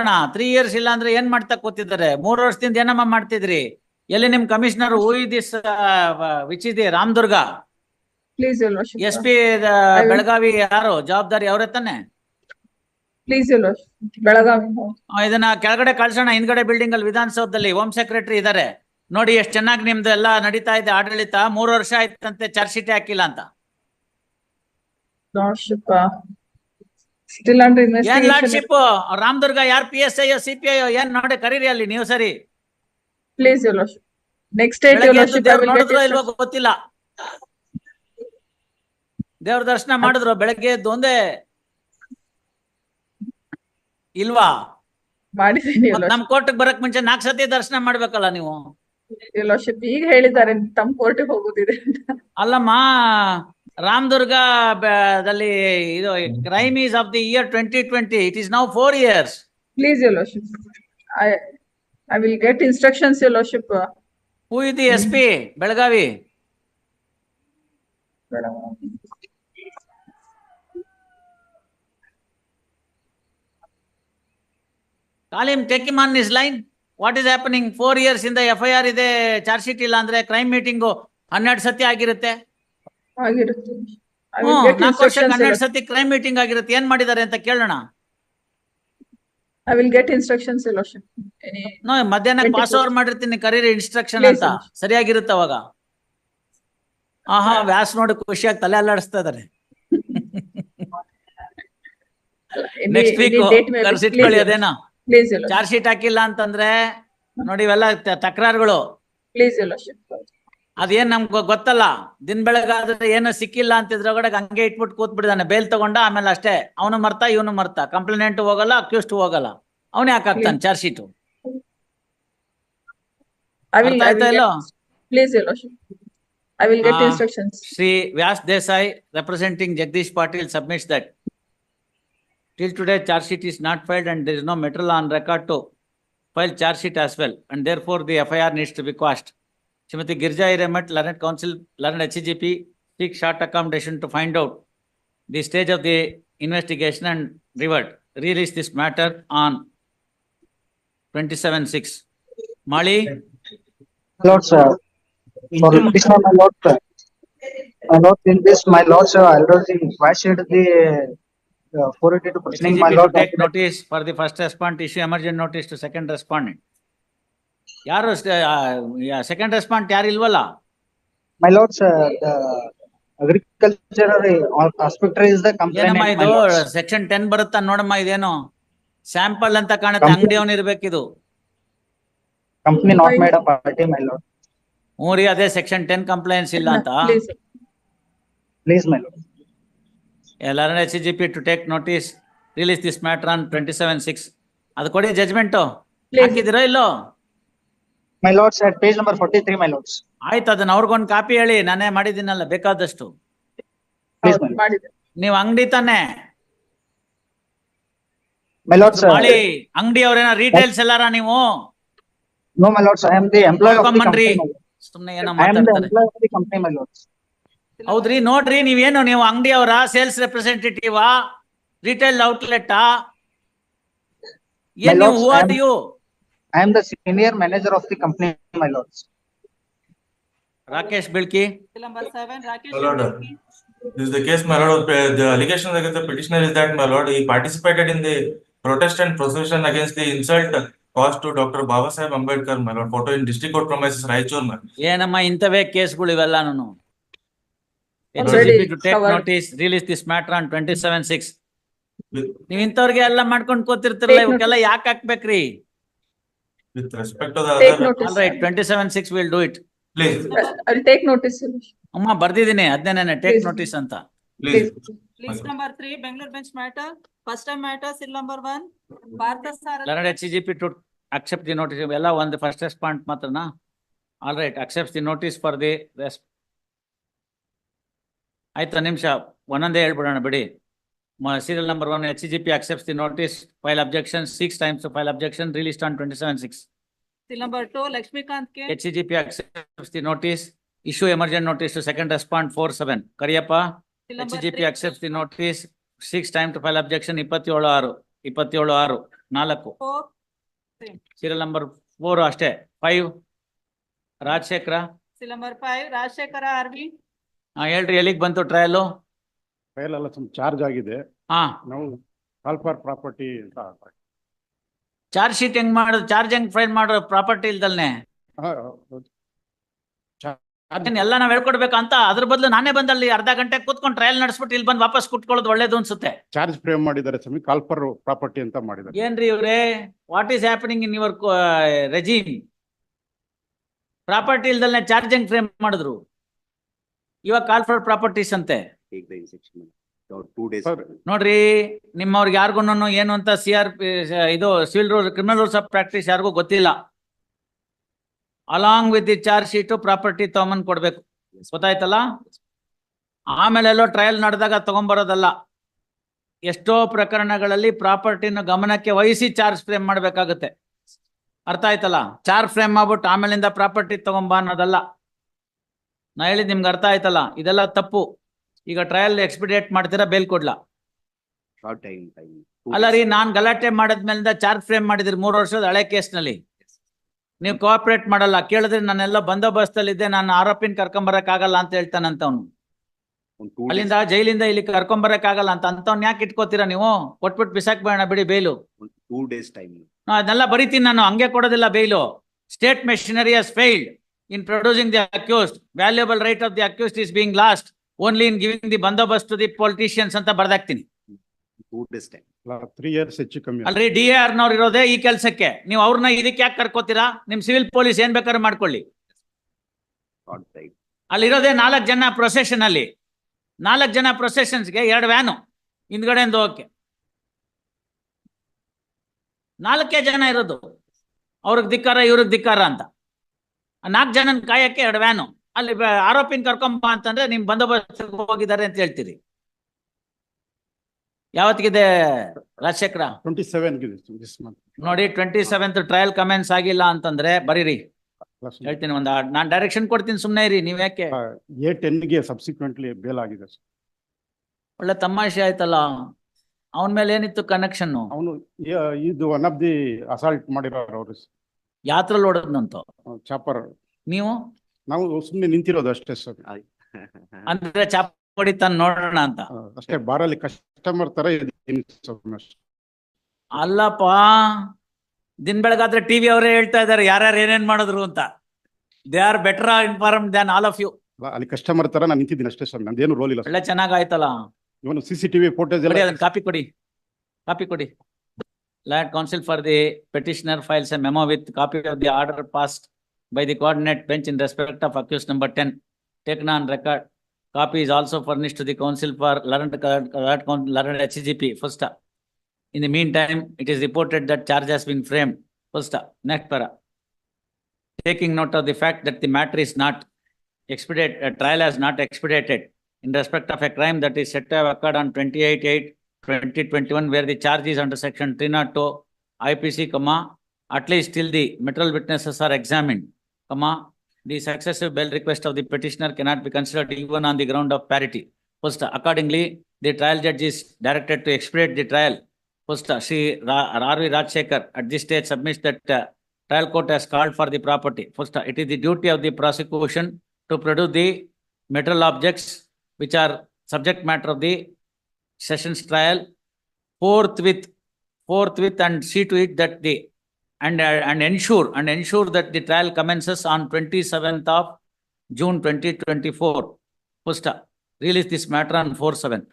ಅಣ್ಣ three years ಇಲ್ಲ ಅಂದ್ರೆ ಏನ್ ಮಾಡ್ತಾ ಕೂತಿದ್ದಾರೆ? ಮೂರ್ ವರ್ಷದಿಂದ ಏನಮ್ಮ ಮಾಡ್ತಿದ್ರಿ? ಎಲ್ಲಿ ನಿಮ್ ಕಮಿಷನರ್ ಹೂ ದಿಸ್ ವಿಚ್ ಇದೆ ರಾಮದುರ್ಗ? ಎಸ್ ಪಿ ಬೆಳಗಾವಿ ಯಾರು? ಜವಾಬ್ದಾರಿ ಅವ್ರೆ ತಾನೆ? ಬೆಳಗಾವಿ. ಇದನ್ನ ಕೆಳಗಡೆ ಕಳ್ಸೋಣ. ಹಿಂದ್ಗಡೆ ಬಿಲ್ಡಿಂಗ್ ಅಲ್ಲಿ ವಿಧಾನಸೌಧದಲ್ಲಿ ಹೋಮ್ ಸೆಕ್ರೆಟರಿ ಇದಾರೆ. ನೋಡಿ ಎಷ್ಟ್ ಚೆನ್ನಾಗಿ ನಿಮ್ದು ಎಲ್ಲ ನಡೀತಾ ಇದೆ. ಆಡಳಿತ ಮೂರು ವರ್ಷ ಆಯ್ತಂತೆ ಚಾರ್ಜ್ ಶೀಟ್ ಹಾಕಿಲ್ಲ ಅಂತ. ಏನ್ investigation. ಲಾರ್ಡ್ಶಿಪ್ ರಾಮದುರ್ಗ ಯಾರ್ P S I C P I ಏನ್ ನೋಡಿ ಕರೀರಿ ಅಲ್ಲಿ ನೀವು ಸರಿ? Get ನೋಡಿದ್ರೋ ಇಲ್ವೋ. ಗೊತ್ತಿಲ್ಲ. ದೇವ್ರ ದರ್ಶನ ಮಾಡಿದ್ರು ಬೆಳಗ್ಗೆ ಎದ್ದು ಒಂದೇ? ಇಲ್ವಾ? ನಮ್ ಕೋರ್ಟ್ಗೆ ಬರಕ್ ಮುಂಚೆ ನಾಲ್ಕು ಸತಿ ದರ್ಶನ ಮಾಡ್ಬೇಕಲ್ಲ ನೀವು? ಈಗ ಹೇಳಿದ್ದಾರೆ ತಮ್ಮ ಕೋರ್ಟಿಗೆ ಹೋಗುದಿದೆ ಅಲ್ಲಮ್ಮ ರಾಮದುರ್ಗ ದಲ್ಲಿ ಇದು crime is of the year twenty twenty. It is now four years please I I will get instructions, your lordship. uh, who the S P Belagavi call him take him on his line what is happening four years ಇಂದ F I R ಇದೆ charge sheet ಇಲ್ಲ ಅಂದ್ರೆ crime meeting ಹನ್ನೆರಡು ಸತಿ ಆಗಿರುತ್ತೆ. ಆಗಿರುತ್ತೆ. I will hmm get ನಾಲ್ಕು ವರ್ಷಕ್ಕೆ instructions, ಹನ್ನೆರಡು lordship. ಸತಿ ಕ್ರೈಮ್ ಮೀಟಿಂಗ್ ಆಗಿರುತ್ತೆ ಏನ್ ಮಾಡಿದ್ದಾರೆ ಅಂತ ಕೇಳೋಣ I will get instructions, your lordship. Any, no ಮಧ್ಯಾಹ್ನ 24. ಪಾಸ್ ಓವರ್ ಮಾಡಿರ್ತೀನಿ ಕರೀರಿ ಇನ್ಸ್ಟ್ರಕ್ಷನ್ Please, ಅಂತ. ಸರಿಯಾಗಿರುತ್ತೆ ಅವಾಗ ಆಹಾ ವ್ಯಾಸ್ ನೋಡಿ ಖುಷಿಯಾಗಿ ತಲೆ ಅಲ್ಲಾಡಿಸ್ತಾ ಇದಾರೆ any, next any week date may be. Please, ಕರ್ಸಿಟ್ಕೊಳ್ಳಿ your ಅದೇನೋ lordship. Please, your lordship. Charge sheet ಹಾಕಿಲ್ಲ ಅಂತಂದ್ರೆ ನೋಡಿ ಇವೆಲ್ಲ ತ- ತಕರಾರುಗಳು Please, your lordship. ಅದೇನ್ ನಮ್ಗ ಗೊತ್ತಲ್ಲ? ದಿನ ಬೆಳಗಾದ್ರೆ ಏನು ಸಿಕ್ಕಿಲ್ಲ ಅಂತ ಇದ್ರ ಕೂಡ ಹಂಗೆ ಇಟ್ಬಿಟ್ಟು ಕೂತ್ ಬಿಡಿದಾನೆ ಬೇಲ್ ತಗೊಂಡ ಆಮೇಲೆ ಅಷ್ಟೇ. ಅವನು ಮರ್ತ ಇವನು ಮರ್ತ. ಕಂಪ್ಲೇಂಟ್ ಹೋಗಲ್ಲ ಅಕ್ಯೂಸ್ಟ್ ಹೋಗಲ್ಲ. ಅವನೇ ಹಾಕಾಕ್ತಾನೆ charge sheet? Shri Vyas Desai representing Jagdish Patil submit that till today charge sheet is not filed and there is no material on record to file charge sheet as well and therefore the F I R needs to be quashed file charge sheet as well and therefore the FIR needs to be quashed. Srimati Girja Iremat, Learned Council, Learned HGP, seek short accommodation to find out the stage of the investigation and revert. Release this matter on twenty-seven six. Mali, Lord, sir, for this one, my lord, sir. My lord, in this, my lord, sir, already quashed the uh, four eighty two proceeding, my lord. take notice for the first respondent, issue emergent notice to second respondent. ಯಾರು second respond ಯಾರು ಇಲ್ವಲ್ಲ? My lord sir aspect is the complainant, ಏನಮ್ಮ ಇದು? Section ten ಬರುತ್ತಾ ನೋಡಮ್ಮ ಇದೇನು? Sample ಅಂತ ಕಾಣುತ್ತೆ Company- ಇರಬೇಕು ಇರ್ಬೇಕಿದು. Company not made a party my lord ಮೂರಿ ಅದೇ ಸೆಕ್ಷನ್ ಟೆನ್ ಕಂಪ್ಲೈನ್ಸ್ ಇಲ್ಲ ಅಂತ. Please my lord lord. ಎಲ್ಲಾರ H G P to take notice release this matter on twenty seven six ಅದು ಕೊಡಿ ಜಜ್ಮೆಂಟ್ Please. ಹಾಕಿದಿರೋ my lords at page number 43 my lords ಆಯ್ತು ಅದನ್ನ ಅವ್ರಿಗೊಂದು ಕಾಪಿ ಹೇಳಿ ನಾನೇ ಮಾಡಿದಿನಲ್ಲ ಬೇಕಾದಷ್ಟು. ನೀವು ಅಂಗಡಿ ತಾನೆ. ಮೈ ಲಾರ್ಡ್ಸ್ ಮಾಡಿ ಅಂಗಡಿ ಅವರೇನ ರೀಟೇಲ್ ಸೆಲ್ಲರ ನೀವು? No my lords I am the employ of company ಸುಮ್ಮನೆ ಏನ ಮಾತಾಡ್ತಾರೆ. ಹೌದ್ರಿ ನೋಡ್ರಿ ನೀವ್ ಏನು ನೀವು ಅಂಗಡಿ ಅವರ ಸೇಲ್ಸ್ ರೆಪ್ರೆಸೆಂಟೇಟಿವ್ ರಿಟೇಲ್ ಔಟ್ಲೆಟ್ ಏನ್ ನೀವು who are you I am the senior manager of the company, my lords. Rakesh Belki Number seven, Rakesh. My lord. This is the case, my lord. Uh, The allegation against the petitioner is that, my lord, he participated in the protest and procession against the insult caused to Dr. Baba Sahib Ambedkar, my lord. Photo in district court premises, Raichur, my lord. ಏನಮ್ಮ ಇಂಥವೇ ಕೇಸ್ಗಳು ಇವೆಲ್ಲಾನು Already to take covered. Notice release this matter on twenty seven six With, ನೀವ್ ಇಂಥವ್ರಿಗೆ ಎಲ್ಲ ಮಾಡ್ಕೊಂಡ್ ಕೂತಿರ್ತಿರಲ್ಲ ಇವಕ್ಕೆಲ್ಲ ಯಾಕೆ ಹಾಕ್ಬೇಕ್ರಿ with respect to the Take other, notice. All right, twenty seven six will do it please, I'll take notice. lordship. ಅಮ್ಮ ಬರ್ದಿದ್ದೀನಿ ಹದಿನೇನೆ ಟೇಕ್ Please. ನೋಟಿಸ್ ಅಂತ please. List number 3 Bangalore bench matter. First time matter, seal number 1 Partha Sarath. Lord H G P to accept the notice ಎಲ್ಲ ಒಂದು first respond ಮಾತ್ರನಾ all right accept the notice for the res ಆಯ್ತು ನಿಮಿಷ ಒಂದೊಂದೇ ಹೇಳ್ಬಿಡೋಣ ಬಿಡಿ serial number one H HCGP accepts the the notice file objection six times file objection released twenty seven six Seal number two, Lakshmikant K. H accepts the notice, the notice issue emergent notice to second respond four seven Kariyappa Seal H number P three, accept the notice six time to file objection ಇಪ್ಪತ್ತೇಳು ಆರು ಇಪ್ಪತ್ತೇಳು ಆರು ನಾಲ್ಕು four, serial number four ಅಷ್ಟೇ. Five Rajashekara seal number five, Rajshekara RV, ಹಾ ಹೇಳ್ರಿ ಎಲ್ಲಿಗ್ ಬಂತು ಟ್ರಯಲ್ ಟ್ರಯಲ್ ಎಲ್ಲ ಸ್ವಲ್ಪ ಚಾರ್ಜ್ ಆಗಿದೆ. ಹಾ. ನಾವು ಕಾಲ್ ಫಾರ್ ಪ್ರಾಪರ್ಟಿ ಅಂತ ಚಾರ್ಜ್ ಶೀಟ್ ಹೆಂಗ್ ಮಾಡೋದು ಚಾರ್ಜ್ ಹೆಂಗ್ ಫೈಲ್ ಮಾಡೋ ಪ್ರಾಪರ್ಟಿ ಇಲ್ದಲ್ನೆ? ಹಾ, ಹೌದು. ಏನ್ ಎಲ್ಲ ನಾವ್ ಹೇಳ್ಕೊಡ್ಬೇಕು ಅಂತ ಅದ್ರ ಬದಲು ನಾನೇ ಬಂದಲ್ಲಿ ಅರ್ಧ ಗಂಟೆ ಕೂತ್ಕೊಂಡು ಟ್ರಯಲ್ ನಡೆಸ್ಬಿಟ್ಟು ಇಲ್ಲಿ ಬಂದು ವಾಪಸ್ ಕುಟ್ಕೊಳ್ಳೋದು ಒಳ್ಳೇದು ಅನ್ಸುತ್ತೆ. ಚಾರ್ಜ್ ಫ್ರೇಮ್ ಮಾಡಿದ್ದಾರೆ ಸ್ವಾಮಿ ಕಾಲ್ ಫಾರ್ ಪ್ರಾಪರ್ಟಿ ಅಂತ ಮಾಡಿದ್ದಾರೆ. ಏನ್ರಿ ಇವ್ರೆ? What is happening in your regime property ಇಲ್ದಲ್ನೆ charge ಹೆಂಗ್ ಫ್ರೇಮ್ ಮಾಡಿದ್ರು? ಇವಾಗ ಕಾಲ್ ಫಾರ್ ಪ್ರಾಪರ್ಟೀಸ್ ಅಂತೆ. Take the injection or two days. Sir, ನೋಡ್ರಿ ನಿಮ್ಮವ್ರಿಗೆ ಯಾರಿಗೂ ಏನು ಅಂತ ಸಿ ಆರ್ ಪಿ ಇದು civil rule criminal rules of practice ಯಾರಿಗೂ ಗೊತ್ತಿಲ್ಲ. Along with the charge sheet property ತಗೊಂಬಂದ್ ಕೊಡ್ಬೇಕು. ಗೊತ್ತಾಯ್ತಲ್ಲ? ಆಮೇಲೆ ಎಲ್ಲೋ ಟ್ರಯಲ್ ನಡೆದಾಗ ತಗೊಂಬರೋದಲ್ಲ. ಎಷ್ಟೋ ಪ್ರಕರಣಗಳಲ್ಲಿ ಪ್ರಾಪರ್ಟಿನ ಗಮನಕ್ಕೆ ವಹಿಸಿ ಚಾರ್ಜ್ ಫ್ರೇಮ್ ಮಾಡ್ಬೇಕಾಗತ್ತೆ. ಅರ್ಥ ಆಯ್ತಲ್ಲ? ಚಾರ್ಜ್ ಫ್ರೇಮ್ ಮಾಡ್ಬಿಟ್ಟು ಆಮೇಲಿಂದ ಪ್ರಾಪರ್ಟಿ ತಗೊಂಬ ಅನ್ನೋದಲ್ಲ. ನಾ ಹೇಳಿದ್ ನಿಮ್ಗೆ ಅರ್ಥ ಆಯ್ತಲ್ಲ? ಇದೆಲ್ಲ ತಪ್ಪು. ಈಗ ಟ್ರಯಲ್ ಎಕ್ಸ್ಪಿಡೇಟ್ ಮಾಡ್ತೀರಾ ಬೇಲ್ ಕೊಡ್ಲಾ? Time. ಅಲ್ಲ ರೀ ನಾನ್ ಗಲಾಟೆ ಮಾಡಿದ್ಮೇಲಿಂದ ಚಾರ್ಜ್ ಫ್ರೇಮ್ ಮಾಡಿದ್ರಿ ಮೂರು ವರ್ಷದ ಹಳೆ ಕೇಸ್ನಲ್ಲಿ ನೀವು ಕೋಆಪರೇಟ್ ಮಾಡಲ್ಲ ಕೇಳಿದ್ರೆ ನಾನೆಲ್ಲ ಬಂದೋಬಸ್ತಲ್ಲಿದ್ದೆ ನಾನು ಆರೋಪಿನ ಕರ್ಕೊಂಬರಕ್ ಆಗಲ್ಲ ಅಂತ ಹೇಳ್ತಾನಂತ ಅವ್ನು On ಅಲ್ಲಿಂದ ಜೈಲಿಂದ ಇಲ್ಲಿ ಕರ್ಕೊಂಬರಕ್ ಆಗಲ್ಲ ಅಂತ ಅಂತವ್ನ ಯಾಕೆ ಇಟ್ಕೋತೀರಾ ನೀವು? ಕೊಟ್ಬಿಟ್ಟು ಬಿಸಾಕ್ ಬೇಡ ಬಿಡಿ ಬೇಲು ಟೂ time. ನಾ ಅದನ್ನೆಲ್ಲ ಬರಿತೀನಿ ನಾನು ಹಂಗೆ ಕೊಡೋದಿಲ್ಲ bail state machinery has failed in producing the accused valuable right of the accused is being lost only in giving the bandobast to the politicians ಅಂತ ಬರ್ದಾಕ್ತೀನಿ. Two days time. Three years ಹೆಚ್ಚು ಕಮ್ಮಿ ಅಲ್ರಿ ಡಿ ಎ ಆರ್ನವ್ರು ಇರೋದೇ ಈ ಕೆಲಸಕ್ಕೆ. ನೀವು ಅವ್ರನ್ನ ಇದಕ್ಕೆ ಯಾಕೆ ಕರ್ಕೋತೀರಾ? ನಿಮ್ ಸಿವಿಲ್ ಪೊಲೀಸ್ ಏನ್ ಬೇಕಾದ್ರೂ ಮಾಡ್ಕೊಳ್ಳಿ. ಅಲ್ಲಿ ಇರೋದೆ ಅಲ್ಲಿರೋದೇ ನಾಲ್ಕು ಜನ ಪ್ರೊಸೆಷನ್ ಅಲ್ಲಿ. ನಾಲ್ಕು ಜನ ಪ್ರೊಸೆಷನ್ಸ್ಗೆ ಎರಡು ವ್ಯಾನು ಹಿಂದ್ಗಡೆಯಿಂದ ಹೋಗಕ್ಕೆ ನಾಲ್ಕೇ ಜನ ಇರೋದು. ಅವ್ರಿಗೆ ಧಿಕ್ಕಾರ ಇವ್ರಿಗೆ ಧಿಕ್ಕಾರ ಅಂತ. ನಾಲ್ಕು ಜನನ ಕಾಯಕ್ಕೆ ಎರಡು ವ್ಯಾನು ಅಲ್ಲಿ ಆರೋಪಿನ ಕರ್ಕೊಂಬ ಅಂತಂದ್ರೆ ನಿಮ್ ಬಂದೋಬಸ್ತ್ ಹೋಗಿದ್ದಾರೆ ಅಂತ ಹೇಳ್ತೀರಿ. ಯಾವತ್ತಿಗಿದೆ ರಾಜಶೇಖರ? ಟ್ವೆಂಟಿ ಸೆವೆನ್ ನೋಡಿ ಟ್ವೆಂಟಿ ಸೆವೆಂತ್ ಟ್ರಯಲ್ ಕಮೆಂಟ್ಸ್ ಆಗಿಲ್ಲ ಅಂತಂದ್ರೆ ಬರೀರಿ. ಹೇಳ್ತೀನಿ ಒಂದ್ ನಾನ್ ಡೈರೆಕ್ಷನ್ ಕೊಡ್ತೀನಿ ಸುಮ್ನೆ ಇರಿ ನೀವ್ ಯಾಕೆ? ಎ ಟೆನ್ಗೆ ಸಬ್ಸಿಕ್ವೆಂಟ್ಲಿ ಬೇಲ್ ಆಗಿದೆ ಒಳ್ಳೆ ತಮಾಷೆ ಆಯ್ತಲ್ಲ. ಅವನ ಮೇಲೆ ಏನಿತ್ತು ಕನೆಕ್ಷನ್ ಅವನು ಇದು ಒನ್ ಆಫ್ ದಿ ಅಸಾಲ್ಟ್ ಮಾಡಿರೋ ಅವರು ಯಾತ್ರಲ್ಲಿ ಚಾಪರ್ ನೀವು? ನಾವು ಸುಮ್ಮನೆ ನಿಂತಿರೋದು ಅಷ್ಟೇ ಸರ್. ಅಂದ್ರೆ ಚಾಪ್ ತಂದು ನೋಡೋಣ ಅಂತ. ಅಷ್ಟೇ ಬಾರಲ್ಲಿ ಕಸ್ಟಮರ್ ತರ ಇದ್ದೀನಿ ಸ್ವಾಮಿ ಅಷ್ಟೇ. ಅಲ್ಲಪ್ಪ ದಿನ ಬೆಳಗಾದ್ರೆ ಟಿವಿ ಅವರೇ ಹೇಳ್ತಾ ಇದಾರೆ ಯಾರ್ಯಾರು ಏನೇನ್ ಮಾಡಿದ್ರು ಅಂತ. They are better inform than all of you ಅಲ್ಲ, ಅಲ್ಲಿ ಕಸ್ಟಮರ್ ತರ ನಾನು ನಿಂತಿದ್ದೀನಿ ಅಷ್ಟೇ ಸರ್ ನಂದೇನು ರೋಲ್ ಇಲ್ಲ ಒಳ್ಳೆ ಚೆನ್ನಾಗಾಯ್ತಲ್ಲ. ಇವನು ಸಿ ಸಿ ಟಿವಿ ಫೋಟೋಸ್ ಕೊಡಿ ಎಲ್ಲ ಅದನ್ನ ಕಾಪಿ ಕೊಡಿ. ಕಾಪಿ ಕೊಡಿ. Learned counsel for the petitioner files a memo with copy of the order passed by the coordinate bench in respect of accused number 10 taken on record. Copy is also furnished to the Council for Learned HGP. First up. In the meantime, it is reported that charge has been framed. First up. Next para. Taking note of the fact that the matter is not expedited, uh, trial has not expedited in respect of a crime that is said to have occurred on 28 8 2021, where the charge is under section 302 IPC, comma, at least till the material witnesses are examined comma, the successive bail request of the petitioner cannot be considered even on the ground of parity. First, accordingly, the trial judge is directed to expedite the trial. First, Shri Ra- R.V. Rajshekar at this stage submits that uh, trial court has called for the property. First, it is the duty of the prosecution to produce the material objects which are subject matter of the sessions trial forthwith, forthwith and see to it that the and uh, and ensure and ensure that the trial commences on twenty-seventh of June twenty twenty-four. First, release this matter on four seven.